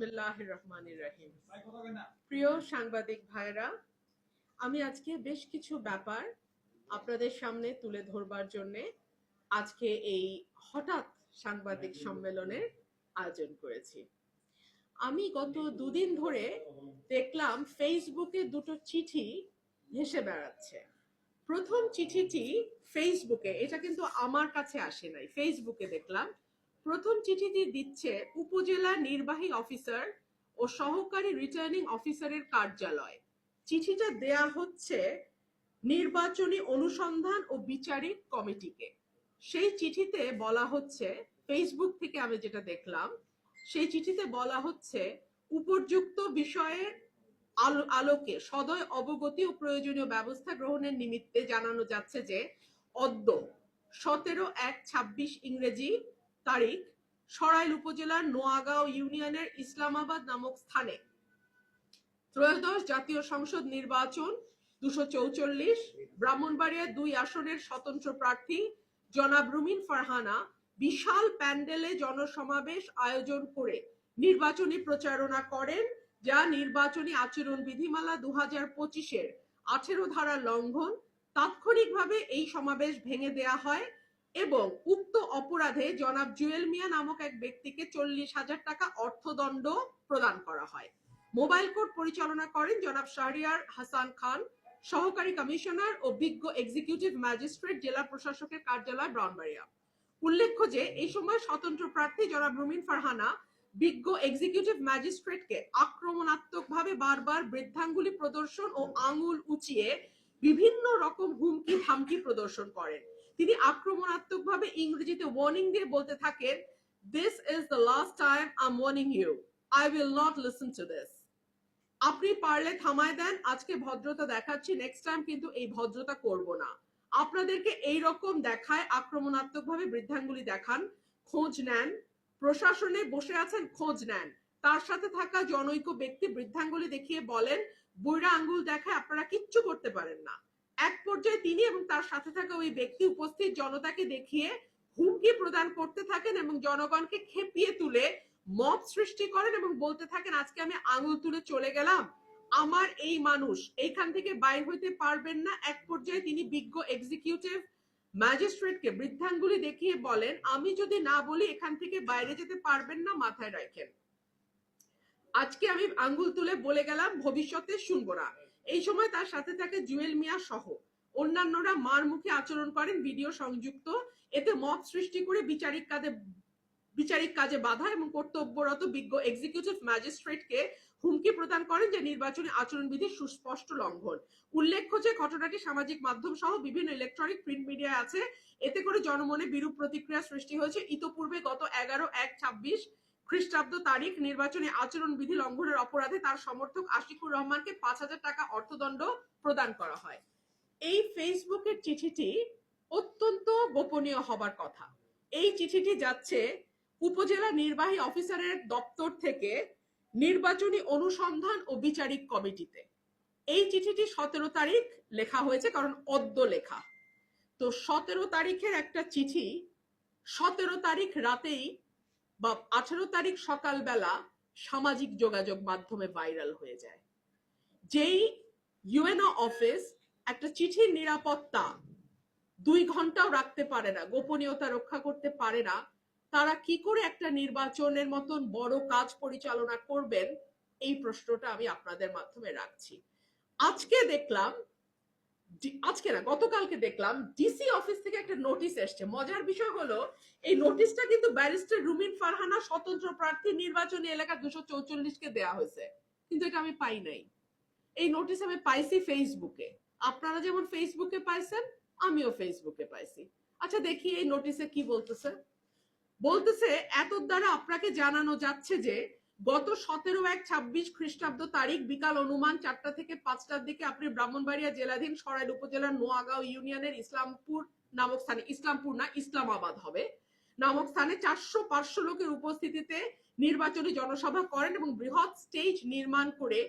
বিসমিল্লাহ রহমানির রাহিম প্রিয় সাংবাদিক ভাইরা আমি আজকে বেশ কিছু ব্যাপার আপনাদের সামনে তুলে ধরবার জন্য আজকে এই হঠাৎ সাংবাদিক সম্মেলনের আয়োজন করেছি। আমি গত দুদিন ধরে দেখলাম ফেসবুকে দুটো চিঠি ভেসে বেড়াচ্ছে। প্রথম চিঠিটি ফেসবুকে এটা কিন্তু আমার কাছে আসে নাই। ফেসবুকে দেখলাম প্রথম চিঠিটি দিচ্ছে উপজেলা নির্বাহী অফিসার ও সহকারী রিটার্নিং অফিসারের কার্যালয়। চিঠিটা দেয়া হচ্ছে নির্বাচনী অনুসন্ধান ও বিচারিক কমিটিকে। সেই চিঠিতে বলা হচ্ছে ফেসবুক থেকে আমি যেটা দেখলাম, সেই চিঠিতে বলা হচ্ছে, উপযুক্ত বিষয়ে আলো- আলোকে সদয় অবগতি ও প্রয়োজনীয় ব্যবস্থা গ্রহণের নিমিত্তে জানানো যাচ্ছে যে, অদ্য সতেরো এক ছাব্বিশ ইংরেজি তারিখ সরাইল উপজেলার নোয়াগাঁও ইউনিয়নের ইসলামাবাদ নামক স্থানে। ত্রয়োদশ জাতীয় সংসদ নির্বাচন দুশো চৌচল্লিশ ব্রাহ্মণবাড়িয়া দুই আসনের স্বতন্ত্র প্রার্থী জনাব রুমিন ফারহানা বিশাল প্যান্ডেলে জনসমাবেশ আয়োজন করে নির্বাচনী প্রচারণা করেন, যা নির্বাচনী আচরণ বিধিমালা দু হাজার পঁচিশের আঠেরো ধারা লঙ্ঘন। তাৎক্ষণিকভাবে এই সমাবেশ ভেঙে দেয়া হয়। এবং উক্ত অপরাধে জনাব জুয়েল মিয়া নামক এক ব্যক্তিকে চল্লিশ হাজার টাকা অর্থদণ্ড প্রদান করা হয়। মোবাইল কোর্ট পরিচালনা করেন জনাব শাহরিয়ার হাসান খান, সহকারী কমিশনার ও বিজ্ঞ এক্সিকিউটিভ ম্যাজিস্ট্রেট, জেলা প্রশাসকের কার্যালয় ব্রাউনবাড়িয়া। উল্লেখ্য যে, এই সময় স্বতন্ত্র প্রার্থী জনাব রুমিন ফারহানা বিজ্ঞ এক্সিকিউটিভ ম্যাজিস্ট্রেটকে আক্রমণাত্মকভাবে বারবার বৃদ্ধাঙ্গুলি প্রদর্শন ও আঙুল উঁচিয়ে বিভিন্ন রকম হুমকি ধামকি প্রদর্শন করেন। তিনি আক্রমণাত্মকভাবে ইংরেজিতে ওয়ার্নিং দিয়ে বলতে থাকেন this is the last time I am warning you I will not listen to this আপনি পারলে থামায় দেন, আজকে ভদ্রতা দেখাচ্ছি নেক্সট টাইম কিন্তু এই ভদ্রতা করব না। আপনাদেরকে এই রকম দেখায়, আক্রমণাত্মকভাবে বৃদ্ধাঙ্গুলি দেখান, খোঁজ নেন, প্রশাসনে বসে আছেন, খোঁজ নেন। তার সাথে থাকা জনৈক ব্যক্তি বৃদ্ধাঙ্গুলি দেখিয়ে বলেন, বুড়া আঙ্গুল দেখায় আপনারা কিচ্ছু করতে পারেন না। এক পর্যায়ে তিনি এবং তার সাথে থাকা ওই ব্যক্তি উপস্থিত জনতাকে দেখিয়ে হুমকি প্রদান করতে থাকেন এবং জনগণকে খেপিয়ে তুলে মব সৃষ্টি করেন এবং বলতে থাকেন, আজকে আমি আঙুল তুলে চলে গেলাম। আমার এই মানুষ এইখান থেকে বাইর হইতে পারবেন না। এক পর্যায়ে তিনি বিজ্ঞ এক্সিকিউটিভ ম্যাজিস্ট্রেটকে বৃদ্ধাঙ্গুলি দেখিয়ে বলেন, আমি যদি না বলি এখান থেকে বাইরে যেতে পারবেন না, মাথায় রাখেন। আজকে আমি আঙ্গুল তুলে বলে গেলাম, ভবিষ্যতে শুনব না। এই সময় তার সাথে থাকে জুয়েল মিয়া সহ। অন্যান্যরা মার মুখে আচরণ করেন, ভিডিও সংযুক্ত। এতে মত সৃষ্টি করে বিচারিক কাজে বিচারিক কাজে বাধা এবং কর্তব্যরত বিজ্ঞ এক্সিকিউটিভ ম্যাজিস্ট্রেটকে হুমকি প্রদান করেন যে নির্বাচনী আচরণবিধির সুস্পষ্ট লঙ্ঘন। উল্লেখ্য যে ঘটনাটি সামাজিক মাধ্যম সহ বিভিন্ন ইলেকট্রনিক প্রিন্ট মিডিয়া আছে। এতে করে জনমনে বিরূপ প্রতিক্রিয়া সৃষ্টি হয়েছে। ইতোপূর্বে গত এগারো এক ছাব্বিশ খ্রিস্টাব্দ তারিখ নির্বাচনী আচরণ বিধি লঙ্ঘনের অপরাধে তার সমর্থক আশিকুর রহমানকে পাঁচ হাজার টাকা অর্থদণ্ড প্রদান করা হয়। এই ফেসবুকের চিঠিটি অত্যন্ত গোপনীয় হবার কথা। এই চিঠিটি যাচ্ছে উপজেলা নির্বাহী অফিসারের দপ্তর থেকে নির্বাচনী অনুসন্ধান ও বিচারিক কমিটিতে। এই চিঠিটি সতেরো তারিখ লেখা হয়েছে, কারণ অদ্য লেখা। তো সতেরো তারিখের একটা চিঠি সতেরো তারিখ রাতেই বা আঠারো তারিখ সকালবেলা সামাজিক যোগাযোগ মাধ্যমে ভাইরাল হয়ে যায়। যেই ইউএনও অফিস একটা চিঠির নিরাপত্তা দুই ঘন্টাও রাখতে পারে না, গোপনীয়তা রক্ষা করতে পারে না, তারা কি করে একটা নির্বাচনের মতন বড় কাজ পরিচালনা করবেন, এই প্রশ্নটা আমি আপনাদের মাধ্যমে রাখছি। আজকে দেখলাম আজকে না, গতকালকে দেখলাম ডিসি অফিস থেকে একটা নোটিশ এসছে। মজার বিষয় হলো, এই নোটিশটা কিন্তু ব্যারিস্টার রুমিন ফারহানা স্বতন্ত্র প্রার্থী নির্বাচনী এলাকা দুশো চৌচল্লিশ কে দেওয়া হয়েছে। কিন্তু এটা আমি পাই নাই। এই নোটিশ আমি পাইছি ফেসবুকে আপনারা যেমন ফেসবুকে পাইছেন, আমিও ফেসবুকে পাইছি। আচ্ছা দেখি এই নোটিশে কি বলতেছে। বলতেছে এত দ্বারা আপনাকে জানানো যাচ্ছে যে গত সতেরো এক ছাব্বিশ খ্রিস্টাব্দ তারিখ বিকাল অনুমান চারটা থেকে পাঁচটার দিকে আপনি ব্রাহ্মণবাড়িয়া জেলাধীন সরাইল উপজেলার নোয়াগাঁও ইউনিয়নের ইসলামপুর নামক স্থানে, ইসলামপুর না, ইসলামাবাদ হবে, নামক স্থানে চারশো পাঁচশো লোকের উপস্থিতিতে নির্বাচনী জনসভা করেন এবং বৃহৎ স্টেজ নির্মাণ করে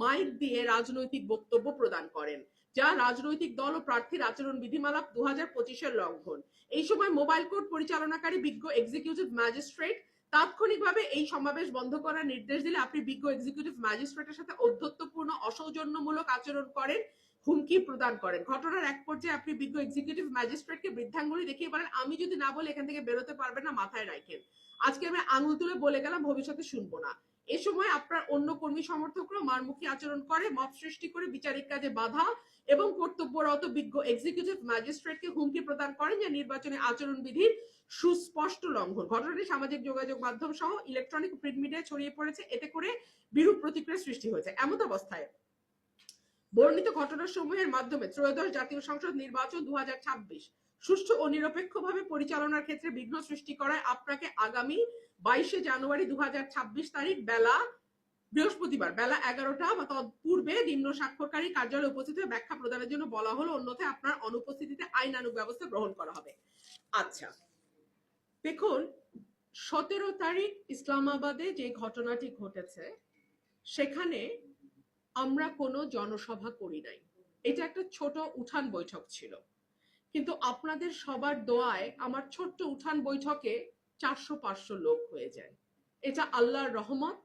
মাইক দিয়ে রাজনৈতিক বক্তব্য প্রদান করেন, যা রাজনৈতিক দল ও প্রার্থীর আচরণ বিধিমালা দু হাজার পঁচিশের লঙ্ঘন। এই সময় মোবাইল কোর্ট পরিচালনাকারী বিজ্ঞ এক্সিকিউটিভ ম্যাজিস্ট্রেট তাৎক্ষণিকভাবে এই সমাবেশ বন্ধ করার নির্দেশ দিলে আপনি বিজ্ঞ এক্সিকিউটিভ ম্যাজিস্ট্রেটের সাথে অধ্যত্বপূর্ণ অসৌজন্যমূলক আচরণ করেন, হুমকি প্রদান করেন। ঘটনার এক পর্যায়ে আপনি বিজ্ঞ এক্সিকিউটিভ ম্যাজিস্ট্রেটকে বৃদ্ধাঙ্গুলি দেখিয়ে বলেন, আমি যদি না বলে এখান থেকে বেরোতে পারবেন না, মাথায় রাখেন। আজকে আমি আঙুল তুলে বলে গেলাম, ভবিষ্যতে শুনব না। এ সময় আপনার অন্য কর্মী সমর্থকরা মারমুখী আচরণ করে, মত সৃষ্টি করে, বিচারিক কাজে বাধা এবং কর্তব্যরত বিজ্ঞ এক্সিকিউটিভ ম্যাজিস্ট্রেটকে হুমকি প্রদান করেন যে নির্বাচনী আচরণ বিধির সুস্পষ্ট লঙ্ঘন। ঘটনাটি সামাজিক যোগাযোগ মাধ্যম সহ ইলেকট্রনিক প্রিন্ট মিডিয়ায় ছড়িয়ে পড়েছে। এতে করে বিরূপ প্রতিক্রিয়া সৃষ্টি হয়েছে। এমত অবস্থায় বর্ণিত ঘটনার সমূহের মাধ্যমে ত্রয়োদশ জাতীয় সংসদ নির্বাচন দু হাজার ছাব্বিশ সুষ্ঠু ও নিরপেক্ষভাবে পরিচালনার ক্ষেত্রে বিঘ্ন সৃষ্টি করায় আপনাকে আগামী বাইশে জানুয়ারি দু তারিখ বেলা বৃহস্পতিবার বেলা এগারোটা বা তৎপূর্বে নিম্ন স্বাক্ষরকারী কার্যালয়ে উপস্থিত হয়ে ব্যাখ্যা প্রদানের জন্য বলা হলো। অন্যথায় আপনার অনুপস্থিতিতে আইনানুগ ব্যবস্থা গ্রহণ করা হবে। আচ্ছা দেখুন, সতেরো তারিখ ইসলামাবাদে যে ঘটনাটি ঘটেছে, সেখানে আমরা কোনো জনসভা করি নাই। এটা একটা ছোট উঠান বৈঠক ছিল। কিন্তু আপনাদের সবার দোয়ায় আমার ছোট্ট উঠান বৈঠকে চারশো পাঁচশো লোক হয়ে যায়। এটা আল্লাহর রহমত,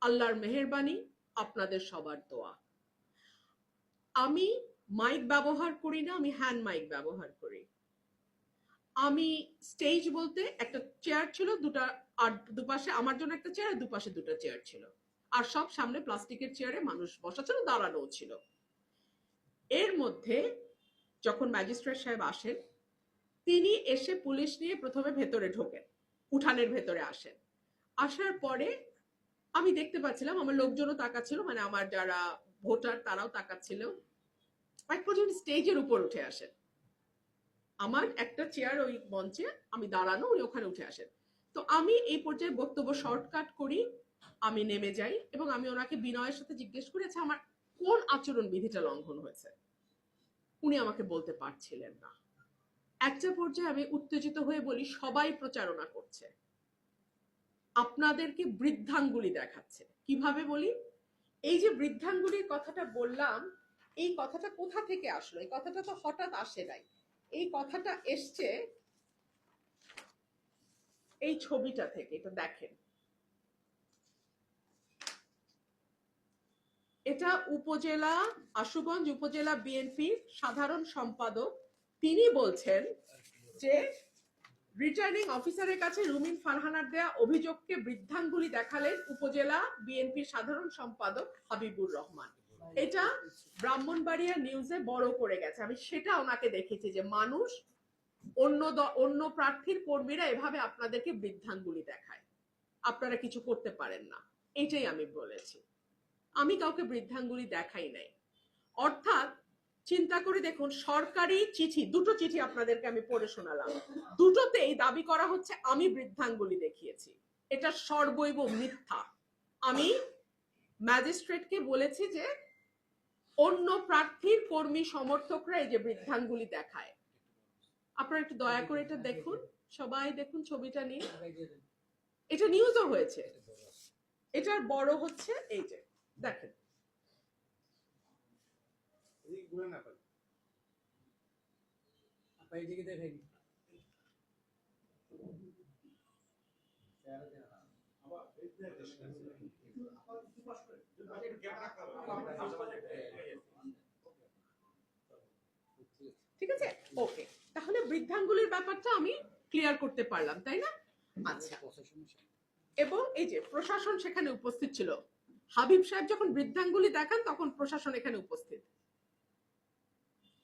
আল্লাহর মেহেরবানি, আপনাদের সবার দোয়া। আমি মাইক ব্যবহার করি না, আমি হ্যান্ড মাইক ব্যবহার করি। আমি স্টেজ বলতে একটা চেয়ার ছিল, দুটা আর দুপাশে, আমার জন্য একটা চেয়ার দুপাশে দুটো চেয়ার ছিল। আর সব সামনে প্লাস্টিকের চেয়ারে মানুষ বসা ছিল দাঁড়ানো ছিল। এর মধ্যে যখন ম্যাজিস্ট্রেট সাহেব আসেন, তিনি এসে পুলিশ নিয়ে প্রথমে ভেতরে ঢোকেন, উঠানের ভেতরে আসেন। আসার পরে আমি দেখতে পাচ্ছিলাম, আমার লোকজনও তাকাচ্ছিল মানে আমার যারা ভোটার তারাও তাকাচ্ছিল। এক পর্যন্ত স্টেজের উপর উঠে আসেন। আমার একটা চেয়ার ওই মঞ্চে, আমি দাঁড়ানো, উনি ওখানে উঠে আসেন। তো আমি এই পর্যায়ে বক্তব্য শর্টকাট করি, আমি নেমে যাই এবং আমি ওনাকে বিনয়ের সাথে জিজ্ঞেস করি আচ্ছা আমার কোন আচরণ বিধিটা লঙ্ঘন হয়েছে? উনি আমাকে বলতে পারছিলেন না। একটা পর্যায়ে আমি উত্তেজিত হয়ে বলি, সবাই প্রচারণা করছে। আপনাদেরকে বৃদ্ধাঙ্গুলি দেখাচ্ছে। কীভাবে বলি? এই যে বৃদ্ধাঙ্গুলির কথাটা বললাম, এই কথাটা কোথা থেকে আসলো? এই কথাটা তো হঠাৎ আসে নাই। এই কথাটা এসছে এই ছবিটা থেকে, এটা দেখেন। এটা উপজেলা, আশুগঞ্জ উপজেলা বিএনপির সাধারণ সম্পাদক। তিনি বলছেন যে রিটার্নিং অফিসারের কাছে রুমিন ফারহানার দেয়া অভিযোগকে বৃদ্ধাঙ্গুলি দেখালেন উপজেলা বিএনপির সাধারণ সম্পাদক হাবিবুর রহমান। এটা ব্রাহ্মণবাড়িয়া নিউজে বড় করে গেছে। আমি সেটা ওনাকে দেখেছি যে মানুষ, অন্য অন্য প্রার্থীর কর্মীরা এভাবে আপনাদেরকে বৃদ্ধাঙ্গুলি দেখায়। আপনারা কিছু করতে পারেন না। এটাই আমি বলেছি। আমি কাউকে বৃদ্ধাঙ্গুলি দেখাই নাই। অর্থাৎ চিন্তা করে দেখুন, সরকারি চিঠি, দুটো চিঠি আপনাদেরকে আমি পড়ে শোনালাম। দুটোতেই দাবি করা হচ্ছে, আমি বৃদ্ধাঙ্গুলি দেখিয়েছি। এটা সর্বৈব মিথ্যা। আমি ম্যাজিস্ট্রেটকে বলেছি যে, অন্য প্রার্থীর কর্মী সমর্থকরা এই যে বৃদ্ধাঙ্গুলি দেখায়। আপনারা একটু দয়া করে এটা দেখুন। সবাই দেখুন ছবিটা নিয়ে। এটা নিউজও হয়েছে। এটার বড় হচ্ছে এই যে। দেখেন। ঘুরে না পাই আপা এদিকে ঠিক আছে? ওকে তাহলে বৃদ্ধাঙ্গুলির ব্যাপারটা আমি ক্লিয়ার করতে পারলাম তাই না? আচ্ছা। এবং এই যে প্রশাসন সেখানে উপস্থিত ছিল। হাবিব সাহেব যখন বৃদ্ধাঙ্গুলি দেখান তখন প্রশাসন এখানে উপস্থিত।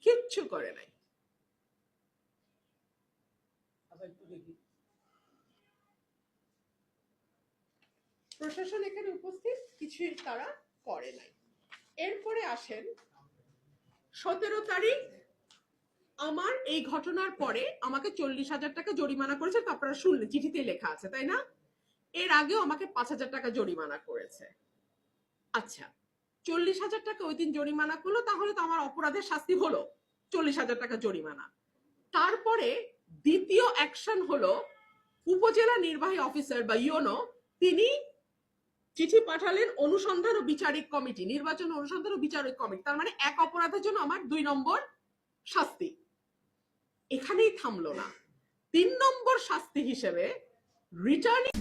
কিচ্ছু করে নাই। দেখি। প্রশাসন এখানে উপস্থিত কিছুই তারা করে নাই। এরপরে আসেন সতেরো তারিখ আমার এই ঘটনার পরে আমাকে চল্লিশ হাজার টাকা জরিমানা করেছে তো আপনারা শুনলেন চিঠিতে লেখা আছে তাই না? এর আগেও আমাকে পাঁচ হাজার টাকা জরিমানা করেছে। আচ্ছা চল্লিশ হাজার টাকা ওই দিন জরিমানা করল, তাহলে তো আমার অপরাধের শাস্তি হলো। চল্লিশ হাজার টাকা জরিমানা। তারপরে দ্বিতীয় অ্যাকশন হলো, উপজেলা নির্বাহী অফিসার বা ইউনো তিনি চিঠি পাঠালেন অনুসন্ধান ও বিচারিক কমিটি, নির্বাচন অনুসন্ধান ও বিচারিক কমিটি। তার মানে এক অপরাধের জন্য আমার দুই নম্বর শাস্তি। এখানেই থামলো না। তিন নম্বর শাস্তি হিসেবে রিটার্নিং